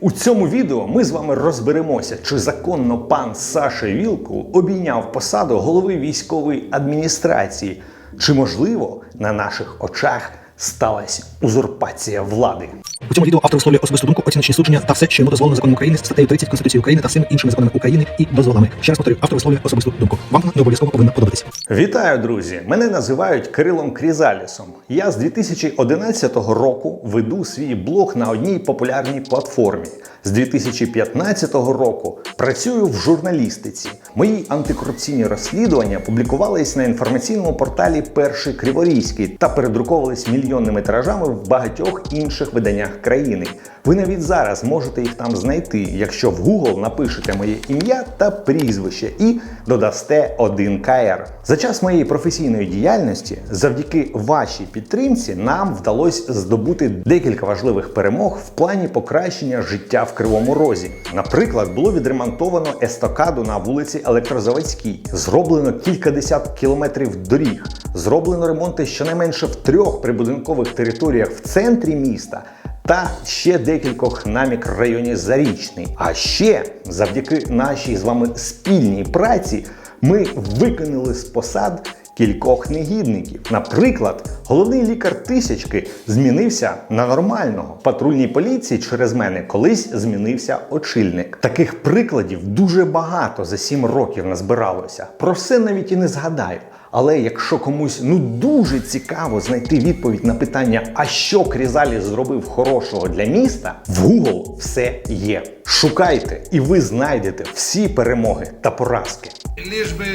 У цьому відео ми з вами розберемося, чи законно пан Саша Вілкул обійняв посаду голови військової адміністрації, чи можливо на наших очах сталася узурпація влади. У цьому відео автор висловлює особисту думку, оціночні судження та все, що йому дозволено законом України, статтею 30 Конституції України та всіми іншими законами України і дозволами. Ще раз повторюю, автор висловлює особисту думку. Вам не обов'язково повинна подобатися. Вітаю, друзі! Мене називають Кирилом Крізалісом. Я з 2011 року веду свій блог на одній популярній платформі. З 2015 року працюю в журналістиці. Мої антикорупційні розслідування публікувались на інформаційному порталі Перший Криворізький та передруковувались мільйонними тиражами в багатьох інших виданнях країни. Ви навіть зараз можете їх там знайти, якщо в Google напишете моє ім'я та прізвище і додасте 1 КР. За час моєї професійної діяльності, завдяки вашій підтримці, нам вдалося здобути декілька важливих перемог в плані покращення життя в Кривому Розі. Наприклад, було відремонтовано естакаду на вулиці Електрозаводській, зроблено кілька десятків кілометрів доріг, зроблено ремонти щонайменше в трьох прибудинкових територіях в центрі міста та ще декількох на мікрорайоні Зарічний. А ще завдяки нашій з вами спільній праці ми виконали з посад кількох негідників. Наприклад, головний лікар тисячки змінився на нормального. Патрульній поліції через мене колись змінився очільник. Таких прикладів дуже багато за сім років назбиралося. Про все навіть і не згадаю. Але якщо комусь ну дуже цікаво знайти відповідь на питання, а що Крізалі зробив хорошого для міста, в Google все є. Шукайте, і ви знайдете всі перемоги та поразки. Лишь бы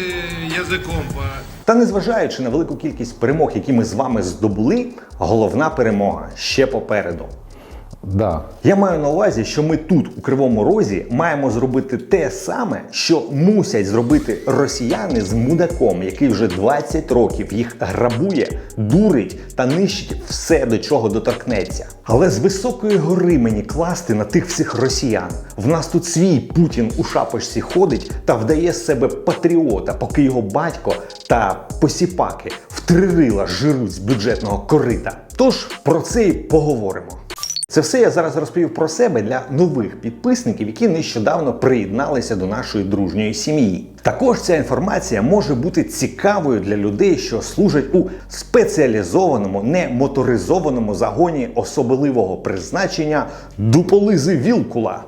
языком по... Та незважаючи на велику кількість перемог, які ми з вами здобули, головна перемога ще попереду. Да. Я маю на увазі, що ми тут, у Кривому Розі, маємо зробити те саме, що мусять зробити росіяни з мудаком, який вже 20 років їх грабує, дурить та нищить все, до чого доторкнеться. Але з високої гори мені класти на тих всіх росіян. В нас тут свій Путін у шапочці ходить та вдає з себе патріота, поки його батько та посіпаки втририла жируть з бюджетного корита. Тож про це і поговоримо. Це все я зараз розповів про себе для нових підписників, які нещодавно приєдналися до нашої дружньої сім'ї. Також ця інформація може бути цікавою для людей, що служать у спеціалізованому, не моторизованому загоні особливого призначення дуполизи Вілкула.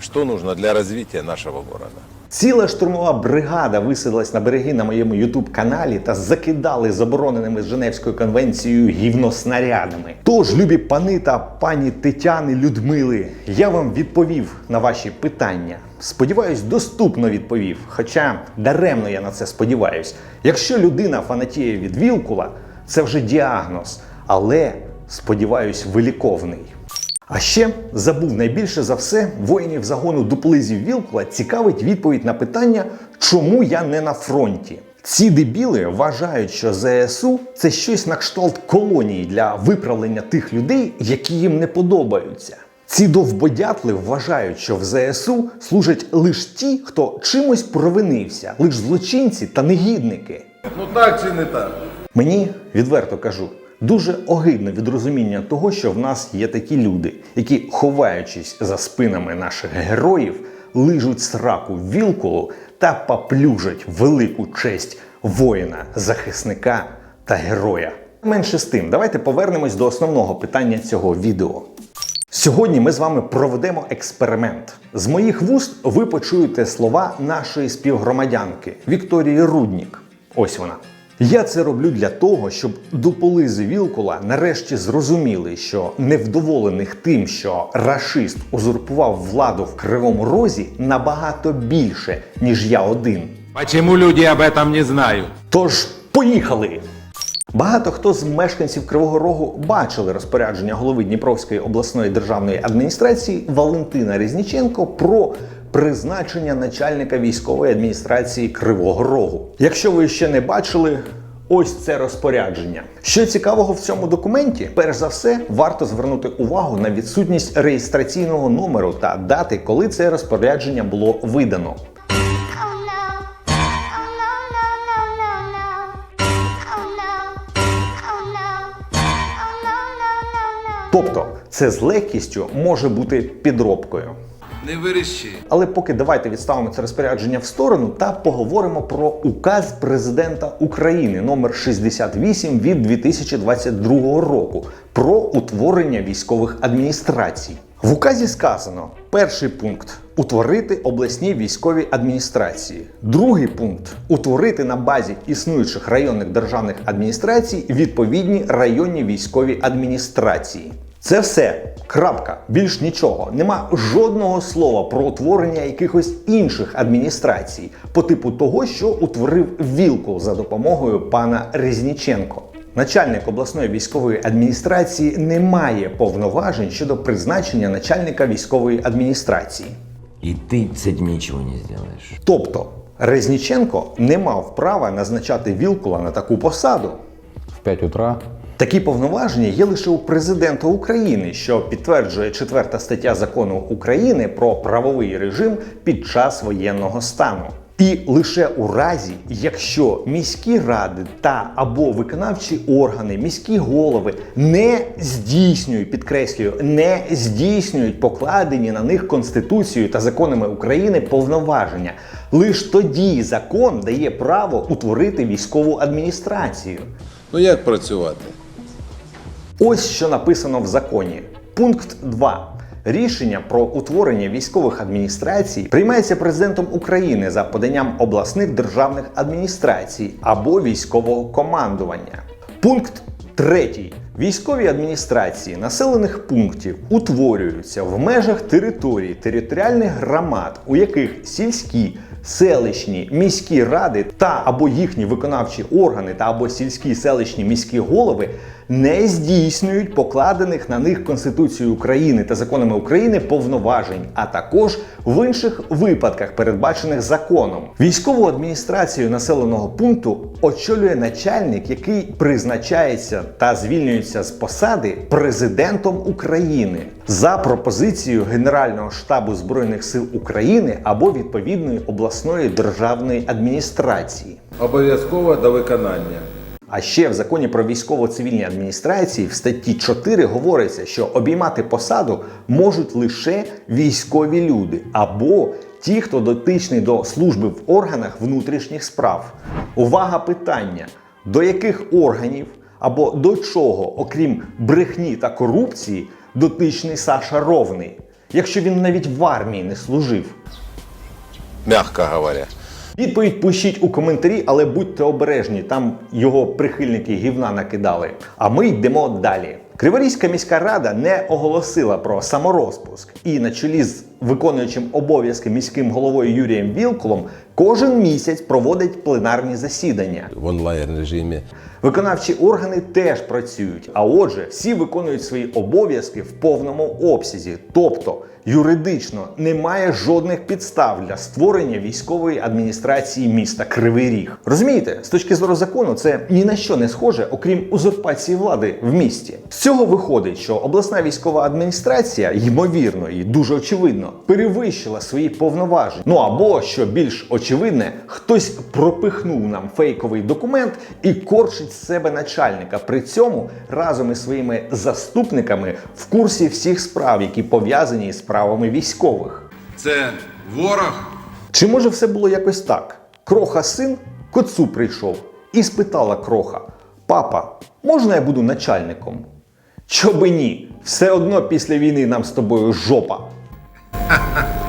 Что нужно для развития нашего города? Ціла штурмова бригада висадилась на береги на моєму ютуб каналі та закидали забороненими з Женевською конвенцією гівноснарядами. Тож, любі пани та пані Тетяни Людмили, я вам відповів на ваші питання. Сподіваюсь, доступно відповів. Хоча даремно я на це сподіваюсь. Якщо людина фанатіє від Вілкула, це вже діагноз, але сподіваюсь, виліковний. А ще забув найбільше за все воїнів загону дуплизів Вілкула цікавить відповідь на питання, чому я не на фронті. Ці дебіли вважають, що ЗСУ це щось на кшталт колонії для виправлення тих людей, які їм не подобаються. Ці довбодятли вважають, що в ЗСУ служать лише ті, хто чимось провинився, лише злочинці та негідники. Ну так чи не так? Мені відверто кажу, дуже огидно від розуміння того, що в нас є такі люди, які, ховаючись за спинами наших героїв, лижуть сраку вілкулу та поплюжать велику честь воїна, захисника та героя. Менше з тим, давайте повернемось до основного питання цього відео. Сьогодні ми з вами проведемо експеримент. З моїх вуст ви почуєте слова нашої співгромадянки Вікторії Руднік. Ось вона. Я це роблю для того, щоб дуполизи Вілкула нарешті зрозуміли, що невдоволених тим, що рашист узурпував владу в Кривому Розі, набагато більше, ніж я один. Почему люди об этом не знают? Тож, поїхали! Багато хто з мешканців Кривого Рогу бачили розпорядження голови Дніпровської обласної державної адміністрації Валентина Різніченко про призначення начальника військової адміністрації Кривого Рогу. Якщо ви ще не бачили, ось це розпорядження. Що цікавого в цьому документі, перш за все, варто звернути увагу на відсутність реєстраційного номеру та дати, коли це розпорядження було видано. Тобто, це з легкістю може бути підробкою. Не верещи. Але поки давайте відставимо це розпорядження в сторону та поговоримо про указ президента України номер 68 від 2022 року про утворення військових адміністрацій. В указі сказано: перший пункт утворити обласні військові адміністрації. Другий пункт утворити на базі існуючих районних державних адміністрацій відповідні районні військові адміністрації. Це все. Крапка. Більш нічого. Нема жодного слова про утворення якихось інших адміністрацій по типу того, що утворив Вілкул за допомогою пана Резніченко. Начальник обласної військової адміністрації не має повноважень щодо призначення начальника військової адміністрації. И ты с этим ничего не сделаешь. Тобто Резніченко не мав права назначати Вілкула на таку посаду. в 5 утра Такі повноваження є лише у президента України, що підтверджує четверта стаття закону України про правовий режим під час воєнного стану. І лише у разі, якщо міські ради та або виконавчі органи, міські голови не здійснюють, підкреслюю, не здійснюють покладені на них Конституцією та законами України повноваження, лише тоді закон дає право утворити військову адміністрацію. Ну як працювати? Ось що написано в законі. Пункт 2. Рішення про утворення військових адміністрацій приймається президентом України за поданням обласних державних адміністрацій або військового командування. Пункт 3. Військові адміністрації населених пунктів утворюються в межах територій територіальних громад, у яких сільські, селищні, міські ради та або їхні виконавчі органи та або сільські селищні міські голови не здійснюють покладених на них Конституцією України та законами України повноважень, а також в інших випадках, передбачених законом. Військову адміністрацію населеного пункту очолює начальник, який призначається та звільнюється з посади президентом України за пропозицією Генерального штабу Збройних сил України або відповідної обласної державної адміністрації. Обов'язково до виконання. А ще в законі про військово-цивільні адміністрації в статті 4 говориться, що обіймати посаду можуть лише військові люди або ті, хто дотичний до служби в органах внутрішніх справ. Увага питання: до яких органів або до чого, окрім брехні та корупції, дотичний Саша Ровний, якщо він навіть в армії не служив? Мягко говоря. Відповідь пишіть у коментарі, але будьте обережні, там його прихильники гівна накидали. А ми йдемо далі. Криворізька міська рада не оголосила про саморозпуск, і на чолі з виконуючим обов'язки міським головою Юрієм Вілкулом кожен місяць проводить пленарні засідання. В онлайн режимі. Виконавчі органи теж працюють, а отже, всі виконують свої обов'язки в повному обсязі. Тобто юридично немає жодних підстав для створення військової адміністрації міста Кривий Ріг. Розумієте, з точки зору закону, це ні на що не схоже, окрім узурпації влади в місті. З цього виходить, що обласна військова адміністрація, ймовірно і дуже очевидно, перевищила свої повноваження. Ну або що більш очевидне, хтось пропихнув нам фейковий документ і корчить з себе начальника. При цьому разом із своїми заступниками в курсі всіх справ, які пов'язані з справами військових. Це ворог. Чи може все було якось так? Кроха син к отцу прийшов і спитала Кроха: Папа, можна я буду начальником? Чоби ні, все одно після війни нам з тобою жопа.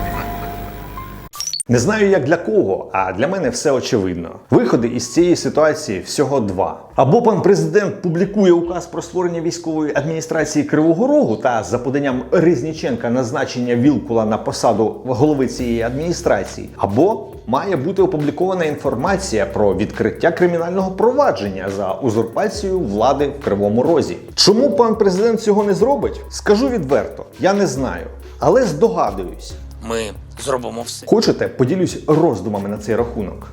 Не знаю, як для кого, а для мене все очевидно. Виходи із цієї ситуації всього два. Або пан президент публікує указ про створення військової адміністрації Кривого Рогу та за поданням Резніченка назначення Вілкула на посаду голови цієї адміністрації, або має бути опублікована інформація про відкриття кримінального провадження за узурпацію влади в Кривому Розі. Чому пан президент цього не зробить? Скажу відверто, я не знаю, але здогадуюсь. Ми зробимо все. Хочете, поділюсь роздумами на цей рахунок.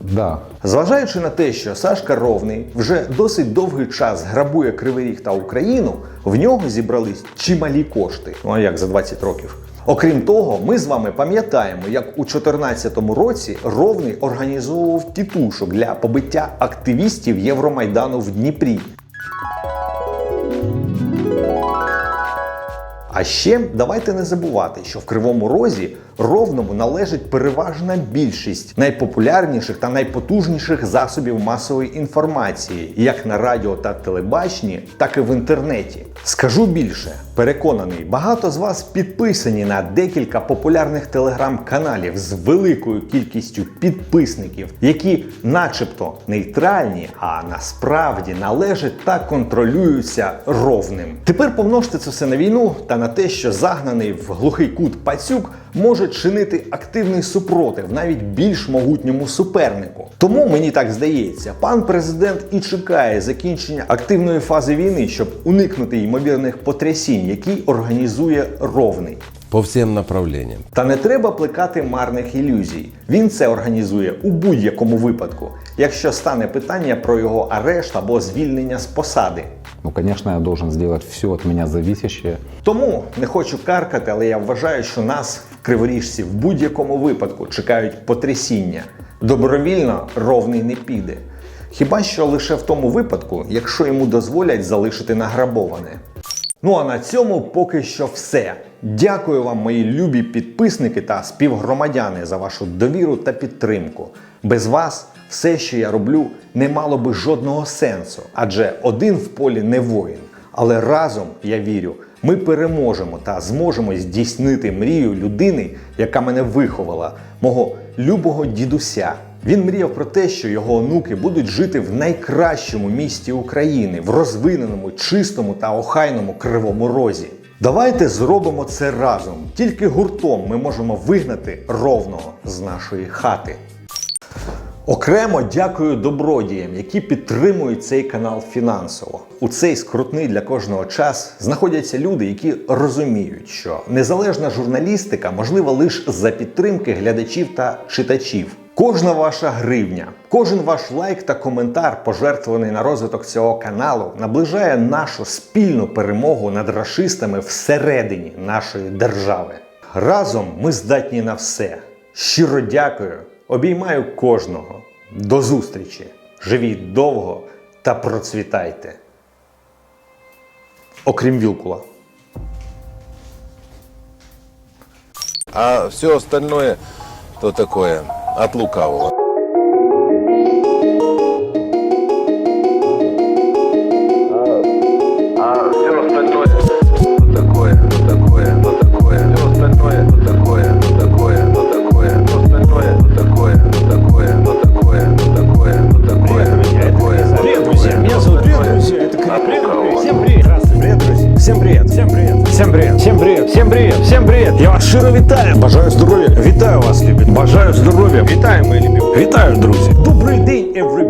Да. Зважаючи на те, що Сашка Ровний вже досить довгий час грабує Кривий Ріг та Україну, в нього зібрались чималі кошти. Ну а як за 20 років. Окрім того, ми з вами пам'ятаємо, як у 2014 році Ровний організовував тітушок для побиття активістів Євромайдану в Дніпрі. А ще давайте не забувати, що в Кривому Розі ровному належить переважна більшість найпопулярніших та найпотужніших засобів масової інформації, як на радіо та телебаченні, так і в інтернеті. Скажу більше, переконаний, багато з вас підписані на декілька популярних телеграм-каналів з великою кількістю підписників, які, начебто, нейтральні, а насправді належать та контролюються ровним. Тепер помножте це все на війну та на те, що загнаний в глухий кут пацюк може чинити активний супротив навіть більш могутньому супернику. Тому мені так здається, пан президент і чекає закінчення активної фази війни, щоб уникнути ймовірних потрясінь, які організує ровний. По всем направлениям. Та не треба плекати марних ілюзій. Він це організує у будь-якому випадку, якщо стане питання про його арешт або звільнення з посади. Ну, конечно, я должен сделать все от меня зависящее. Тому не хочу каркати, але я вважаю, що нас Криворіжці в будь-якому випадку чекають потрясіння. Добровільно ровний не піде. Хіба що лише в тому випадку, якщо йому дозволять залишити награбоване. Ну а на цьому поки що все. Дякую вам, мої любі підписники та співгромадяни, за вашу довіру та підтримку. Без вас все, що я роблю, не мало би жодного сенсу, адже один в полі не воїн. Але разом, я вірю, ми переможемо та зможемо здійснити мрію людини, яка мене виховала, мого любого дідуся. Він мріяв про те, що його онуки будуть жити в найкращому місті України, в розвиненому, чистому та охайному кривому розі. Давайте зробимо це разом. Тільки гуртом ми можемо вигнати ровного з нашої хати. Окремо дякую добродіям, які підтримують цей канал фінансово. У цей скрутний для кожного час знаходяться люди, які розуміють, що незалежна журналістика можлива лише за підтримки глядачів та читачів. Кожна ваша гривня, кожен ваш лайк та коментар, пожертвований на розвиток цього каналу, наближає нашу спільну перемогу над рашистами всередині нашої держави. Разом ми здатні на все. Щиро дякую. Обіймаю кожного. До зустрічі. Живіть довго та процвітайте. Окрім Вілкула. А все остальное, то такое, от лукавого. Щиро вітаю! Бажаю здоров'я! Вітаю вас, любі! Бажаю здоров'я! Вітаю, мої любі! Вітаю, друзі! Добрий день, everybody!